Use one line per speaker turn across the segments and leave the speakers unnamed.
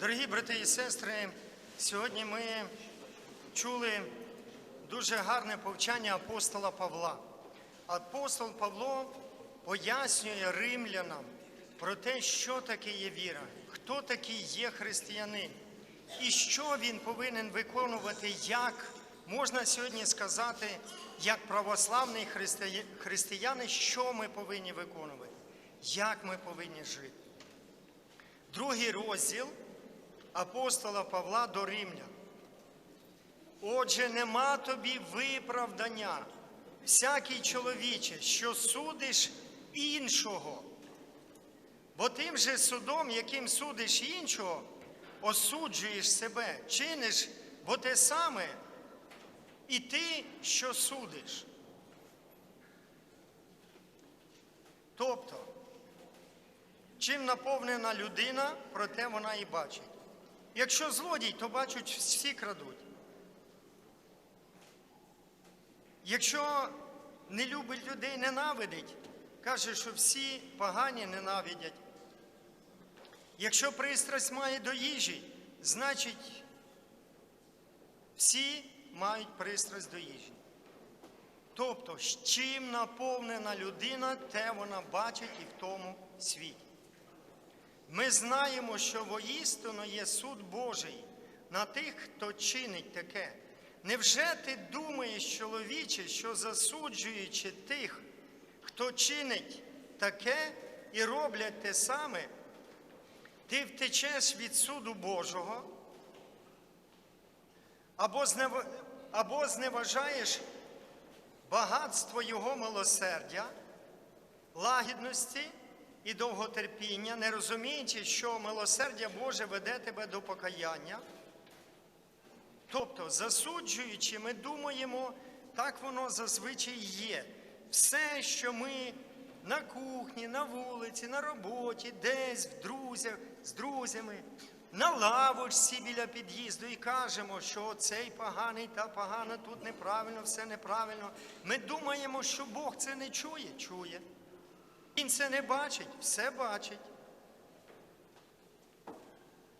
Дорогі брати і сестри, сьогодні ми чули дуже гарне повчання апостола Павла. Апостол Павло пояснює римлянам про те, що таке є віра, хто такий є християнин, і що він повинен виконувати, як можна сьогодні сказати, як православний христия- християни, що ми повинні виконувати, як ми повинні жити. Другий розділ апостола Павла до Римлян. Отже, нема тобі виправдання, всякий чоловіче, що судиш іншого. Бо тим же судом, яким судиш іншого, осуджуєш себе, чиниш, бо те саме і ти, що судиш. Тобто, чим наповнена людина, проте вона і бачить. Якщо злодій, то бачать, всі крадуть. Якщо не любить людей, ненавидить, каже, що всі погані ненавидять. Якщо пристрасть має до їжі, значить всі мають пристрасть до їжі. Тобто, з чим наповнена людина, те вона бачить і в тому світі. Ми знаємо, що воістину є суд Божий на тих, хто чинить таке. Невже ти думаєш, чоловіче, що засуджуючи тих, хто чинить таке і роблять те саме, ти втечеш від суду Божого або, знев... або зневажаєш багатство Його милосердя, лагідності і довготерпіння, не розуміючи, що милосердя Боже веде тебе до покаяння. Тобто, засуджуючи, ми думаємо, так воно зазвичай є. Все, що ми на кухні, на вулиці, на роботі, десь в друзях, з друзями, на лавочці біля під'їзду і кажемо, що цей поганий та погано, тут неправильно, все неправильно. Ми думаємо, що Бог це не чує, чує. Він це не бачить, все бачить.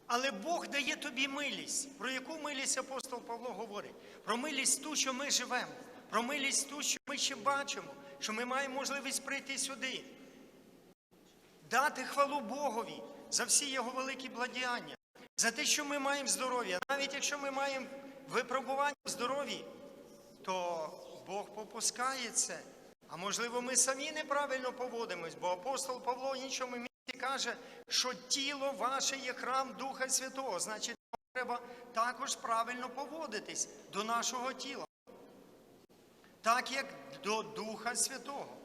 Але Бог дає тобі милість. Про яку милість апостол Павло говорить? Про милість ту, що ми живемо, про милість ту, що ми ще бачимо, що ми маємо можливість прийти сюди, дати хвалу Богові за всі його великі благодіяння, за те, що ми маємо здоров'я. Навіть якщо ми маємо випробування в здоров'ї, то Бог попускає це. А можливо, ми самі неправильно поводимось, бо апостол Павло в іншому місці каже, що тіло ваше є храм Духа Святого. Значить, нам треба також правильно поводитись до нашого тіла, так як до Духа Святого.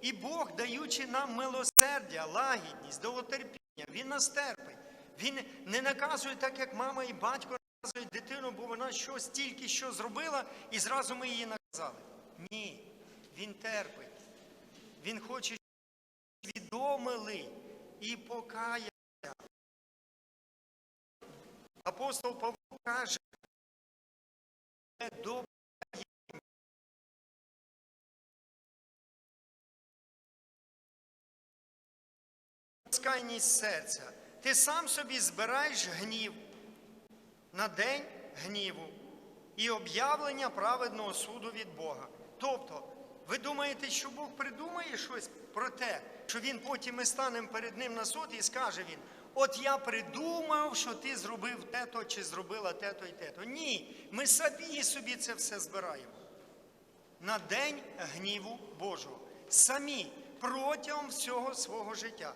І Бог, даючи нам милосердя, лагідність, довготерпіння, Він нас терпить. Він не наказує так, як мама і батько наказують дитину, бо вона щось тільки що зробила, і зразу ми її наказали. Ні, він терпить. Він хоче, щоб свідомили і покаялися. Апостол Павло каже, добре скайність серця. Ти сам собі збираєш гнів на день гніву і об'явлення праведного суду від Бога. Тобто, ви думаєте, що Бог придумає щось про те, що Він потім ми станемо перед Ним на суд і скаже Він, от я придумав, що ти зробив те-то чи зробила те-то і те-то. Ні, ми самі собі це все збираємо. На день гніву Божого. Самі протягом всього свого життя.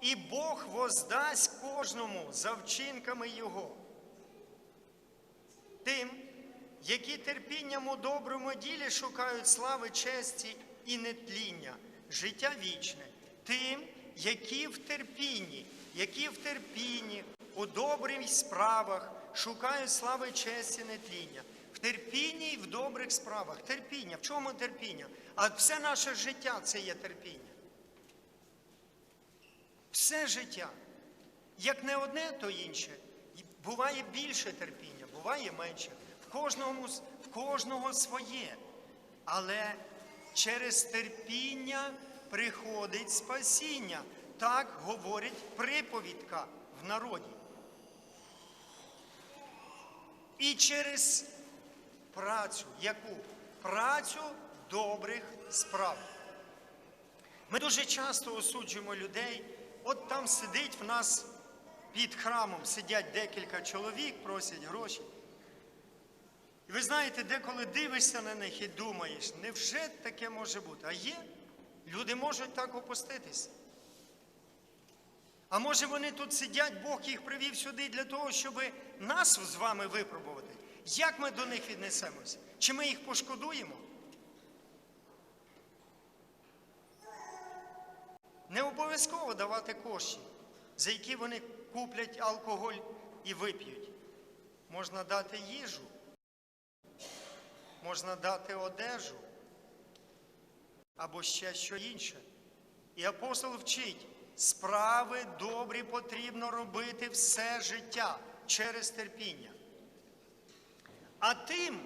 І Бог воздасть кожному за вчинками Його. Тим, які терпінням у доброму ділі шукають слави, честі і нетління, життя вічне, тим, які в терпінні, які в терпінні, у добрих справах шукають слави, честі, нетління. В терпінні і в добрих справах. Терпіння. В чому терпіння? А все наше життя це є терпіння. Все життя. Як не одне, то інше. Буває більше терпіння, буває менше. Кожному, в кожного своє. Але через терпіння приходить спасіння. Так говорить приповідка в народі. І через працю, яку? Працю добрих справ. Ми дуже часто осуджуємо людей. От там сидить в нас під храмом, сидять декілька чоловік, просять гроші. І ви знаєте, деколи дивишся на них і думаєш, невже таке може бути? А є? Люди можуть так опуститися. А може вони тут сидять, Бог їх привів сюди для того, щоб нас з вами випробувати? Як ми до них віднесемося? Чи ми їх пошкодуємо? Не обов'язково давати кошти, за які вони куплять алкоголь і вип'ють. Можна дати їжу, можна дати одежу або ще що інше. І апостол вчить, справи добрі потрібно робити все життя через терпіння. А тим,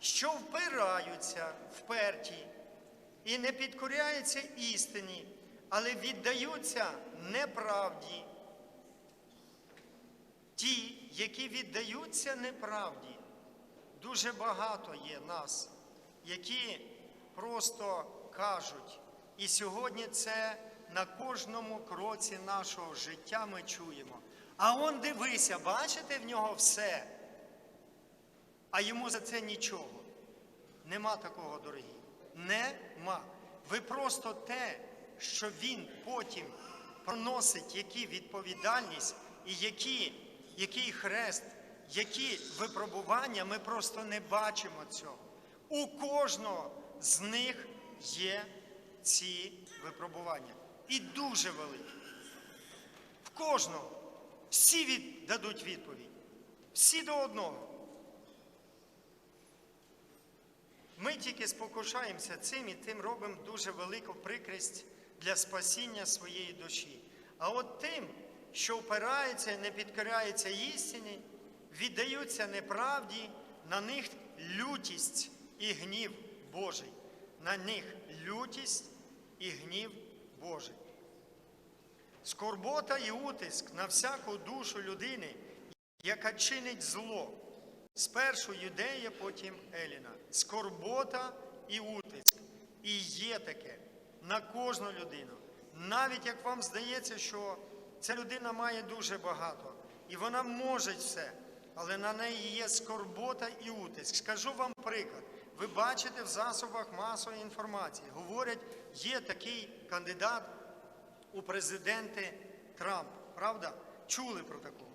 що впираються, вперті і не підкоряються істині, але віддаються неправді. Ті, які віддаються неправді, дуже багато є нас, які просто кажуть, і сьогодні це на кожному кроці нашого життя ми чуємо. А он дивися, бачите в нього все, а йому за це нічого. Нема такого, дорогі. Нема. Ви просто те, що він потім проносить, які відповідальність і які, який хрест, які випробування, ми просто не бачимо цього. У кожного з них є ці випробування. І дуже великі. В кожного. Всі від, дадуть відповідь. Всі до одного. Ми тільки спокушаємося цим і тим робимо дуже велику прикрість для спасіння своєї душі. А от тим, що впирається і не підкоряється істині, віддаються неправді, на них лютість і гнів Божий. На них лютість і гнів Божий. Скорбота і утиск на всяку душу людини, яка чинить зло. Спершу юдея, потім Еліна. Скорбота і утиск. І є таке на кожну людину. Навіть як вам здається, що ця людина має дуже багато, і вона може все, але на неї є скорбота і утиск. Скажу вам приклад. Ви бачите в засобах масової інформації. Говорять, є такий кандидат у президенти Трамп. Правда? Чули про такого?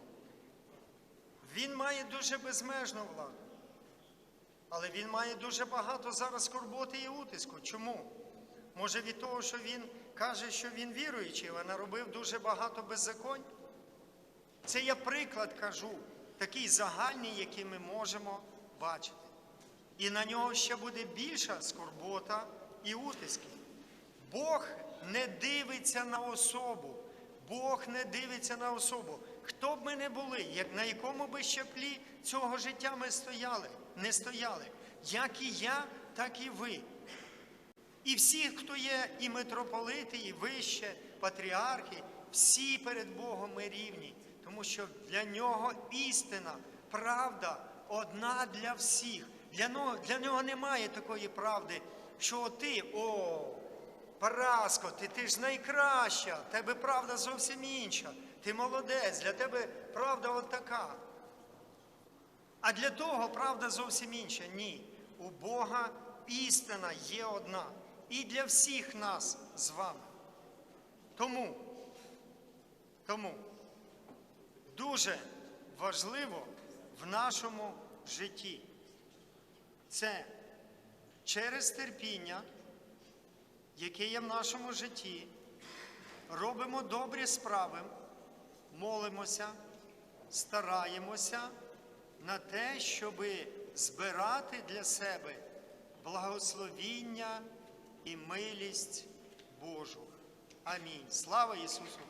Він має дуже безмежну владу. Але він має дуже багато зараз скорботи і утиску. Чому? Може від того, що він каже, що він віруючий, а наробив дуже багато беззаконь? Це я приклад кажу, такий загальний, який ми можемо бачити. І на нього ще буде більша скорбота і утиски. Бог не дивиться на особу. Бог не дивиться на особу. Хто б ми не були, як на якому би щеплі цього життя ми стояли, не стояли. Як і я, так і ви. І всі, хто є і митрополити, і вище, патріархи, всі перед Богом ми рівні, тому що для нього істина, правда одна для всіх. Для нього, для нього немає такої правди, що ти, о, Параско, ти, ти ж найкраща, тебе правда зовсім інша. Ти молодець, для тебе правда от така. А для того правда зовсім інша. Ні. У Бога істина є одна. І для всіх нас з вами. Тому, тому дуже важливо в нашому житті це через терпіння, яке є в нашому житті, робимо добрі справи, молимося, стараємося на те, щоб збирати для себе благословіння і милість Божу. Амінь. Слава Ісусу!